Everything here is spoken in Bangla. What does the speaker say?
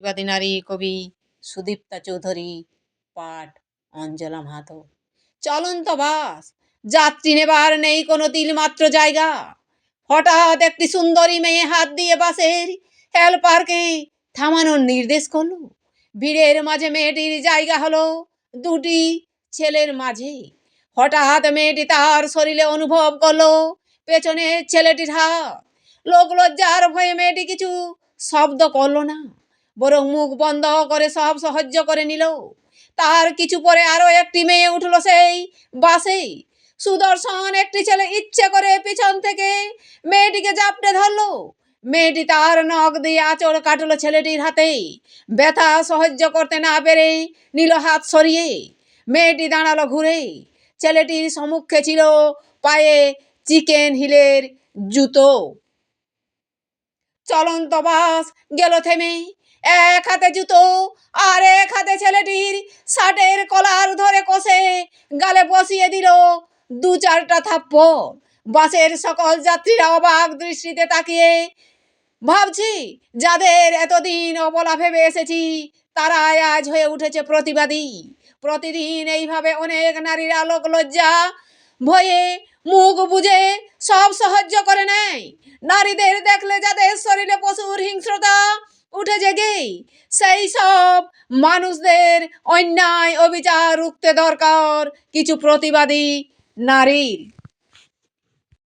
প্রতিবাদী নারী কবি সুদীপ্তা চৌধুরী পাঠ অঞ্জলা মাহাতো। চলন্ত বাস, যাত্রী নেবার নেই কোনো তিলমাত্র জায়গা। হঠাৎ একটি সুন্দরী মেয়ে হাত দিয়ে বাসের হেল্পারকে থামানোর নির্দেশ করল। ভিড়ের মাঝে মেয়েটির জায়গা হলো দুটি ছেলের মাঝে। হঠাৎ মেয়েটি তার শরীরে অনুভব করল পেছনে ছেলেটির হাত। লোক লজ্জার ভয়ে মেয়েটি কিছু শব্দ করল না। বরং মুখ বন্ধ করে সব সহ্য করে নিল তার কিছু পরে আরও একটি মেয়ে উঠল সেই বাসে সুদর্শন একটি ছেলে ইচ্ছে করে পিছন থেকে মেয়েটিকে জাপটে ধরলো। মেয়েটি তার নখ দিয়ে আঁচড় কাটলো ছেলেটির হাতে ব্যথা সহ্য করতে না পেরে নিল হাত সরিয়ে। মেয়েটি দাঁড়াল ঘুরে ছেলেটির সম্মুখে ছিল পায়ে চিকেন হিলের জুতো। চলন্ত বাস গেল থেমে এক হাতে জুতো আর এক হাতে ছেলেটির শার্টের কলার ধরে কষে গালে বসিয়ে দিল দু চারটা থাপ্পড়। বাসের সকল যাত্রীরা অবাক দৃষ্টিতে তাকিয়ে, ভাবছি যাদের এতদিন অবলা ভেবে এসেছি, তারাই আজ হয়ে উঠেছে প্রতিবাদী। প্রতিদিন এইভাবে অনেক নারীরা লোক লজ্জা ভয়ে মুখ বুঝে সব সাহায্য করে নেয়। নারীদের দেখলে যাদের শরীরে পশুর হিংস্রতা উঠে জেগেই। সেই সব মানুষদের অন্যায় অবিচার রুখতে দরকার কিছু প্রতিবাদী নারীর।